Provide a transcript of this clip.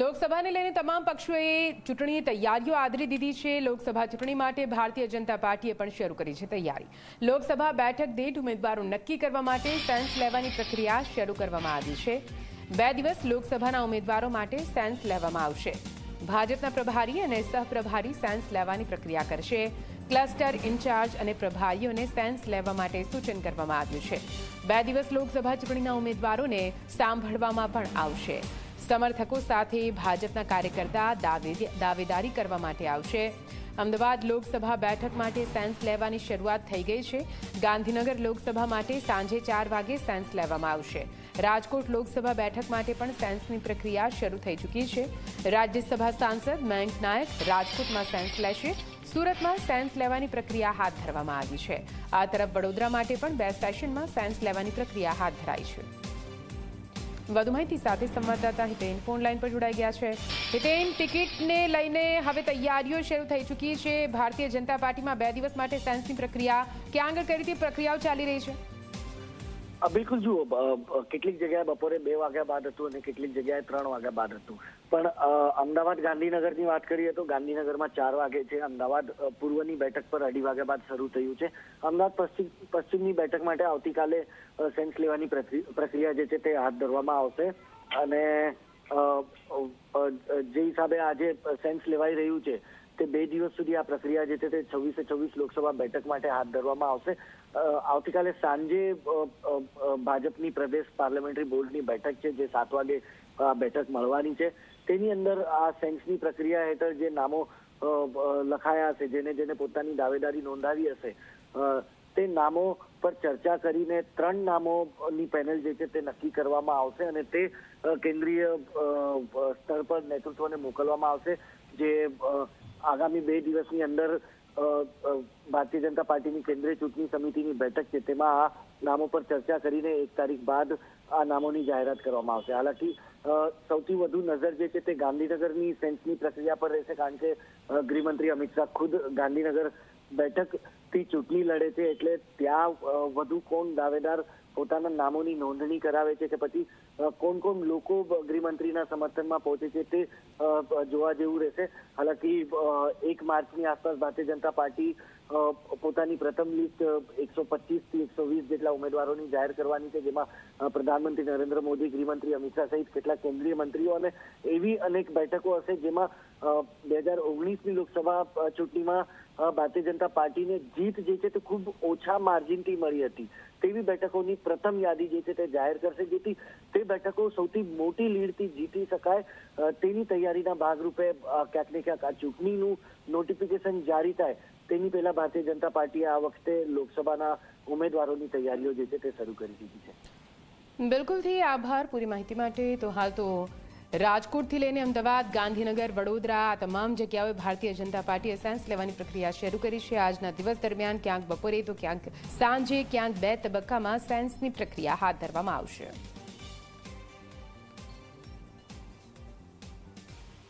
લોકસભાને લઈને તમામ પક્ષોએ ચૂંટણી તૈયારીઓ આદરી દીધી છે. લોકસભા ચૂંટણી માટે ભારતીય જનતા પાર્ટીએ પણ શરૂ કરી છે તૈયારી. લોકસભા બેઠક દીઠ ઉમેદવારો નક્કી કરવા માટે સેન્સ લેવાની પ્રક્રિયા શરૂ કરવામાં આવી છે. બે દિવસ લોકસભાના ઉમેદવારો માટે સેન્સ લેવામાં આવશે. ભાજપના પ્રભારી અને સહપ્રભારી સેન્સ લેવાની પ્રક્રિયા કરશે. ક્લસ્ટર, ઇન્ચાર્જ અને પ્રભારીઓને સેન્સ લેવા માટે સૂચન કરવામાં આવ્યું છે. બે દિવસ લોકસભા ચૂંટણીના ઉમેદવારોને સાંભળવામાં પણ આવશે. સમર્થકો સાથે ભાજપના કાર્યકર્તા દાવેદારી કરવા માટે આવશે. અમદાવાદ લોકસભા બેઠક માટે સેન્સ લેવાની શરૂઆત થઈ ગઈ છે. ગાંધીનગર લોકસભા માટે સાંજે ચાર વાગે સેન્સ લેવામાં આવશે. રાજકોટ લોકસભા બેઠક માટે પણ સેન્સની પ્રક્રિયા શરૂ થઈ ચૂકી છે. રાજ્યસભા સાંસદ મયંક નાયક રાજકોટમાં સેન્સ લેશે. સુરતમાં સેન્સ લેવાની પ્રક્રિયા હાથ ધરવામાં આવી છે. આ તરફ વડોદરા માટે પણ બે સેશનમાં સેન્સ લેવાની પ્રક્રિયા હાથ ધરાઈ છે. વધુ માહિતી સાથે સંવાદદાતા હિતેન ફોન લાઈન પર જોડાઈ ગયા છે. હિતેન, ટિકિટને લઈને હવે તૈયારીઓ શરૂ થઈ ચૂકી છે. ભારતીય જનતા પાર્ટીમાં બે દિવસ માટે સેન્સની પ્રક્રિયા. ક્યાં આગળ કઈ રીતે પ્રક્રિયાઓ ચાલી રહી છે? બિલકુલ જુઓ કેટલીક જગ્યાએ બપોરે બે વાગ્યા બાદ હતું અને કેટલીક જગ્યાએ ત્રણ વાગ્યા બાદ હતું. પણ અમદાવાદ ગાંધીનગરની વાત કરીએ તો ગાંધીનગરમાં ચાર વાગે છે અમદાવાદ પૂર્વની બેઠક પર અઢી વાગ્યા બાદ શરૂ થયું છે. અમદાવાદ પશ્ચિમ, પશ્ચિમની બેઠક માટે આવતીકાલે સેન્સ લેવાની પ્રક્રિયા જે છે તે હાથ ધરવામાં આવશે. અને જે હિસાબે આજે સેન્સ લેવાઈ રહ્યું છે તે બે દિવસ સુધી આ પ્રક્રિયા જે છે તે છવ્વીસે છવ્વીસ લોકસભા બેઠક માટે હાથ ધરવામાં આવશે. આવતીકાલે સાંજે ભાજપની પ્રદેશ પાર્લામેન્ટરી બોર્ડની બેઠક છે જે સાત વાગે આ બેઠક મળવાની છે. તેની અંદર આ સેન્સની પ્રક્રિયા હેઠળ જે નામો લખાયા હશે, જેને જેને પોતાની દાવેદારી નોંધાવી હશે નામો પર ચર્ચા કરીને ત્રણ નામોની પેનલ જે છે તે નક્કી કરવામાં આવશે અને તે કેન્દ્રીય સ્તર પર નેતૃત્વને મોકલવામાં આવશે. જે આગામી બે દિવસની અંદર ભારતીય જનતા પાર્ટીની કેન્દ્રીય ચૂંટણી સમિતિની બેઠક છે, તેમાં આ નામો પર ચર્ચા કરીને એક તારીખ બાદ આ નામોની જાહેરાત કરવામાં આવશે. હાલાકી સૌથી વધુ નજર જે છે તે ગાંધીનગરની સેન્સની પ્રક્રિયા પર રહેશે, કારણ કે ગૃહમંત્રી અમિત શાહ ખુદ ગાંધીનગર બેઠકથી ચૂંટણી લડે છે, એટલે ત્યાં વધુ કોણ દાવેદાર પોતાના નામોની નોંધણી કરાવે છે કે પછી કોણ કોણ લોકો ગૃહમંત્રીના સમર્થનમાં પહોંચે છે તે જોવા જેવું રહેશે. હાલાકી એક માર્ચની આસપાસ ભારતીય જનતા પાર્ટી પોતાની પ્રથમ લિસ્ટ એકસો પચીસથી એકસો વીસ જેટલા ઉમેદવારોની જાહેર કરવાની છે, જેમાં પ્રધાનમંત્રી નરેન્દ્ર મોદી, ગૃહમંત્રી અમિત શાહ સહિત કેટલાક કેન્દ્રીય મંત્રીઓ અને એવી અનેક બેઠકો હશે જેમાં બે હજાર ઓગણીસની લોકસભા ચૂંટણીમાં ભારતીય જનતા પાર્ટીને જીત જે છે તે ખૂબ ઓછા માર્જિનથી મળી હતી. તેવી બેઠકોની પ્રથમ યાદી જે છે તે જાહેર કરશે, જેથી તે બેઠકો સૌથી મોટી લીડથી જીતી શકાય. તેની તૈયારીના ભાગરૂપે ક્યાંક ને ક્યાંક આ ચૂંટણીનું નોટિફિકેશન જારી થાય. તેની પહેલા ભારતીય જનતા પાર્ટીએ આ વખતે લોકસભાના ઉમેદવારોની તૈયારીઓ જે છે તે શરૂ કરી દીધી છે. બિલકુલથી આભાર પૂરી માહિતી માટે. તો હાલ તો રાજકોટથી લઈને અમદાવાદ, ગાંધીનગર, વડોદરા આ તમામ જગ્યાઓએ ભારતીય જનતા પાર્ટીએ સેન્સ લેવાની પ્રક્રિયા શરૂ કરી છે. આજના દિવસ દરમિયાન ક્યાંક બપોરે તો ક્યાંક સાંજે, ક્યાંક બે તબક્કામાં સેન્સની પ્રક્રિયા હાથ ધરવામાં આવશે.